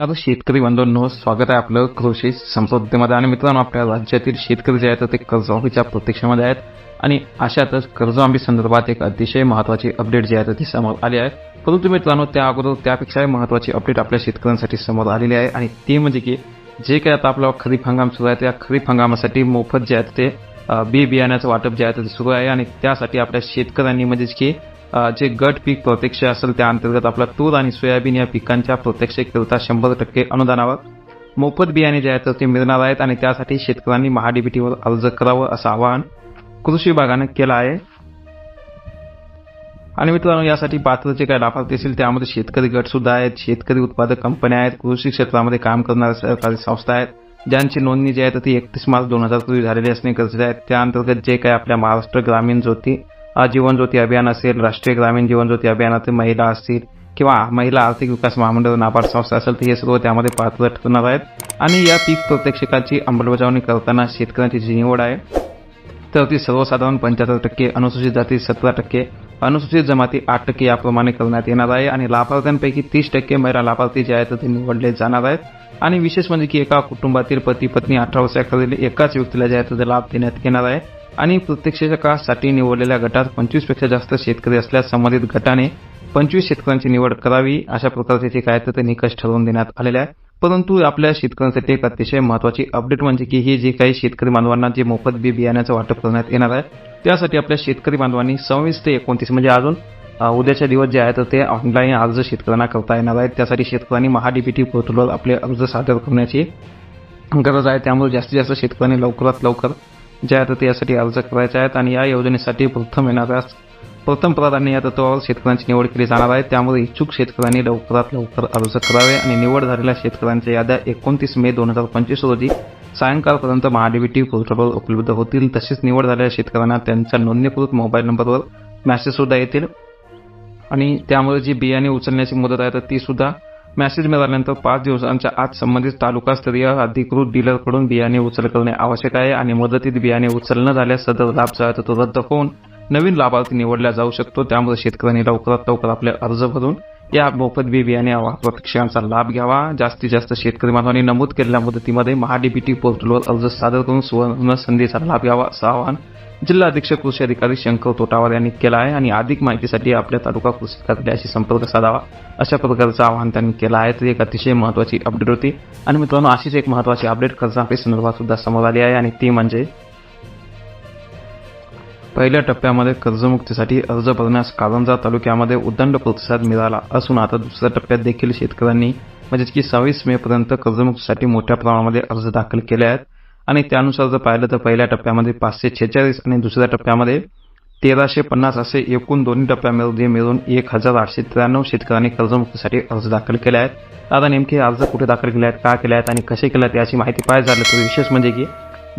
आता शेतकरी बांधवांनो स्वागत आहे आपलं कृषी संपत्तीमध्ये आणि मित्रांनो आपल्या राज्यातील शेतकरी जे आहेत ते कर्जमाफीच्या प्रतीक्षेमध्ये आहेत. आणि अशातच कर्जमाफी संदर्भात एक अतिशय महत्वाची अपडेट जी आहे ती समोर आली आहे. परंतु मित्रांनो त्या अगोदर त्यापेक्षाही महत्वाची अपडेट आपल्या शेतकऱ्यांसाठी समोर आलेली आहे. आणि ती म्हणजे की जे काही आता आपला खरीप हंगाम सुरू आहे त्या खरीप हंगामासाठी मोफत जे आहेत ते बी बियाण्याचं वाटप जे आहे ते सुरू आहे. आणि त्यासाठी आपल्या शेतकऱ्यांनी म्हणजेच की जे गट पीक प्रत्यक्ष असेल त्या अंतर्गत आपला तूर आणि सोयाबीन या पिकांच्या प्रत्यक्षकरिता शंभर टक्के अनुदानावर. मोफत बियाणे जे आहेत तर ते मिळणार आहेत आणि त्यासाठी शेतकऱ्यांनी महाडीबीटीवर अर्ज करावं असं आवाहन कृषी विभागानं केलं आहे. आणि मित्रांनो यासाठी पात्र जे काही लाभार्थी असतील त्यामध्ये शेतकरी गट सुद्धा आहेत. शेतकरी उत्पादक कंपन्या आहेत. कृषी क्षेत्रामध्ये काम करणाऱ्या सहकारी संस्था आहेत. ज्यांची नोंदणी जी आहे तर ती एकतीस मार्च दोन हजार पूर्वी झालेली असणे गरजेचे आहे. त्याअंतर्गत जे काही आपल्या महाराष्ट्र ग्रामीण ज्योती जीवनज्योती जीवन ज्योती अभियान असेल राष्ट्रीय ग्रामीण जीवनज्योती अभियानातील महिला असतील किंवा महिला आर्थिक विकास महामंडळ नाबार्ड संस्था असेल तर हे सर्व त्यामध्ये पात्र ठरणार आहेत. आणि या पीक प्रत्यक्षकाची अंमलबजावणी करताना शेतकऱ्यांची जी निवड आहे. तर ती सर्वसाधारण पंच्याहत्तर टक्के अनुसूचित जाती सतरा टक्के अनुसूचित जमाती आठ टक्के याप्रमाणे करण्यात येणार आहे. आणि लाभार्थ्यांपैकी तीस टक्के महिला लाभार्थी जे आहेत तर ते निवडले जाणार आहेत. आणि विशेष म्हणजे की एका कुटुंबातील पती पत्नी अठरा वर्षाखालील एकाच व्यक्तीला जे आहे ते लाभ देण्यात येणार आहे. आणि प्रत्यक्षकासाठी निवडलेल्या गटात पंचवीसपेक्षा जास्त शेतकरी असल्यास संबंधित गटाने पंचवीस शेतकऱ्यांची निवड करावी अशा प्रकारचे जे काय तर ते निकष ठरवून देण्यात आलेले आहे परंतु आपल्या शेतकऱ्यांसाठी एक अतिशय महत्वाची अपडेट म्हणजे की ही जी काही शेतकरी बांधवांना जे मोफत बी बियाण्याचं वाटप करण्यात येणार आहे त्यासाठी आपल्या शेतकरी बांधवांनी सव्वीस ते एकोणतीस म्हणजे अजून उद्याच्या दिवस जे आहे तर ते ऑनलाईन अर्ज शेतकऱ्यांना करता येणार आहेत. त्यासाठी शेतकऱ्यांनी महाडीबीटी पोर्टलवर आपले अर्ज सादर करण्याची गरज आहे. त्यामुळे जास्तीत जास्त शेतकऱ्यांनी लवकरात लवकर जे आहे यासाठी अर्ज करायचे आहेत आणि या योजनेसाठी प्रथम येणाऱ्या प्रथम प्राधान्य या तत्वावर शेतकऱ्यांची निवड केली जाणार आहे. त्यामुळे इच्छुक शेतकऱ्यांनी लवकरात लवकर अर्ज करावे आणि निवड झालेल्या शेतकऱ्यांच्या याद्या एकोणतीस मे दोन हजार पंचवीस रोजी सायंकाळपर्यंत महाडीबीटी पोर्टलवर उपलब्ध होतील. तसेच निवड झालेल्या शेतकऱ्यांना त्यांच्या नोंदणीकृत मोबाईल नंबरवर मॅसेजसुद्धा येतील. आणि त्यामुळे जी बियाणे उचलण्याची मुदत आहे तर ती सुद्धा मेसेज मिळाल्यानंतर पाच दिवसांच्या आत संबंधित तालुकास्तरीय अधिकृत डीलरकडून बियाणे उचल करणे आवश्यक आहे आणि मदतीत बियाणे उचल न झाल्यास सदर लाभ जो आहे तर तो रद्द होऊन नवीन लाभार्थी निवडला जाऊ शकतो. त्यामुळे शेतकऱ्यांनी लवकरात लवकर आपले अर्ज भरून या मोफत बी बियाणे प्रत्यक्षांचा लाभ घ्यावा. जास्तीत जास्त शेतकरी बांधवांनी नमूद केलेल्या मदतीमध्ये महाडीबीटी पोर्टलवर अर्ज सादर करून सुवर्ण संधीचा लाभ घ्यावा असं आवाहन जिल्हा अधीक्षक कृषी अधिकारी शंकर तोटावार यांनी केला आहे आणि अधिक माहितीसाठी आपल्या तालुका कृषी कार्यालयाशी संपर्क साधावा. अशा प्रकारचं आवाहन त्यांनी केलं आहे. तर एक अतिशय महत्वाची अपडेट होती. आणि मित्रांनो अशीच एक महत्वाची अपडेट कर्जमाफी संदर्भात सुद्धा समोर आली आहे. आणि ती म्हणजे पहिल्या टप्प्यामध्ये कर्जमुक्तीसाठी अर्ज भरण्यास कारंजा तालुक्यामध्ये उदंड प्रतिसाद मिळाला असून आता दुसऱ्या टप्प्यात देखील शेतकऱ्यांनी म्हणजेच की सव्वीस मे पर्यंत कर्जमुक्तीसाठी मोठ्या प्रमाणामध्ये अर्ज दाखल केले आहेत. आणि त्यानुसार जर पाहिलं तर पहिल्या टप्प्यामध्ये पाचशे छेचाळीस आणि दुसऱ्या टप्प्यामध्ये तेराशे पन्नास असे एकूण दोन्ही टप्प्यामध्ये मिळून एक हजार आठशे त्र्याण्णव शेतकऱ्यांनी कर्जमुक्तीसाठी अर्ज दाखल केले आहेत. आता नेमके अर्ज कुठे दाखल केले आहेत का केले आहेत आणि कसे केले आहेत याची माहिती पाहिजे झालं तर विशेष म्हणजे की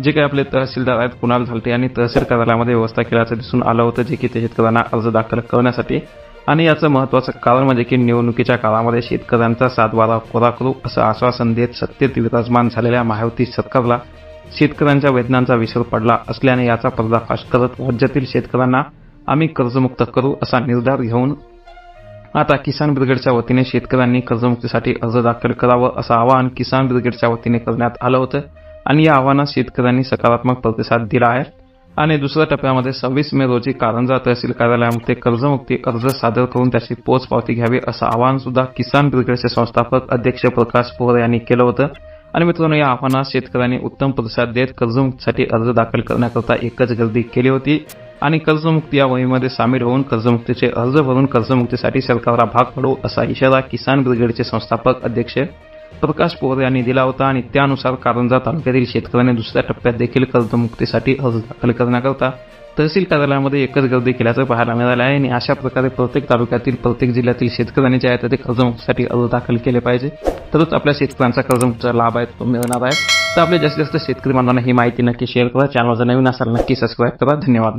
जे काही आपले तहसीलदार आहेत कुणाल झालटे यांनी तहसील कार्यालयामध्ये व्यवस्था केल्याचं दिसून आलं होतं जे की ते शेतकऱ्यांना अर्ज दाखल करण्यासाठी. आणि याचं महत्त्वाचं कारण म्हणजे की निवडणुकीच्या काळामध्ये शेतकऱ्यांचा सातबारा कोरा करू असं आश्वासन देत सत्तेत विराजमान झालेल्या महायुती सरकारला शेतकऱ्यांच्या वेदनांचा विसर पडला असल्याने याचा पर्दाफाश करत राज्यातील शेतकऱ्यांना आम्ही कर्जमुक्त करू असा निर्धार घेऊन आता किसान ब्रिगेडच्या वतीने शेतकऱ्यांनी कर्जमुक्तीसाठी अर्ज दाखल करावं असं आवाहन किसान ब्रिगेडच्या वतीने करण्यात आलं होतं. आणि या आव्हानात शेतकऱ्यांनी सकारात्मक प्रतिसाद दिला आहे. आणि दुसऱ्या टप्प्यामध्ये सव्वीस मे रोजी कारंजा तहसील कार्यालयामध्ये कर्जमुक्ती अर्ज सादर करून त्याची पोचपावती घ्यावी असं आवाहन सुद्धा किसान ब्रिगेडचे संस्थापक अध्यक्ष प्रकाश पोहरे यांनी केलं होतं. आणि मित्रांनो या आव्हानास शेतकऱ्यांनी उत्तम प्रतिसाद देत कर्जमुक्तीसाठी अर्ज दाखल करण्याकरता एकच गर्दी केली होती. आणि कर्जमुक्ती या मोहिमेमध्ये सामील होऊन कर्जमुक्तीचे अर्ज भरून कर्जमुक्तीसाठी सरकारला भाग पडू असा इशारा किसान ब्रिगेडचे संस्थापक अध्यक्ष प्रकाश पोहरे यांनी दिला होता. आणि त्यानुसार कारंजा तालुक्यातील शेतकऱ्यांनी दुसऱ्या टप्प्यात देखील कर्जमुक्तीसाठी अर्ज दाखल करण्याकरता तहसील कार्यालयामध्ये एकच गर्दी केल्याचं पाहायला मिळालं आहे. आणि अशा प्रकारे प्रत्येक तालुक्यातील प्रत्येक जिल्ह्यातील शेतकऱ्यांनी जे आहे ते कर्जमुक्तीसाठी अर्ज दाखल केले पाहिजे. तरच आपल्या शेतकऱ्यांचा कर्जमुक्तीचा लाभ आहे तो मिळणार आहे. तर आपल्या जास्तीत जास्त शेतकरी बांधवांना ही माहिती नक्की शेअर करा. चॅनल जर नवीन असाल नक्की सबस्क्राईब करा. धन्यवाद.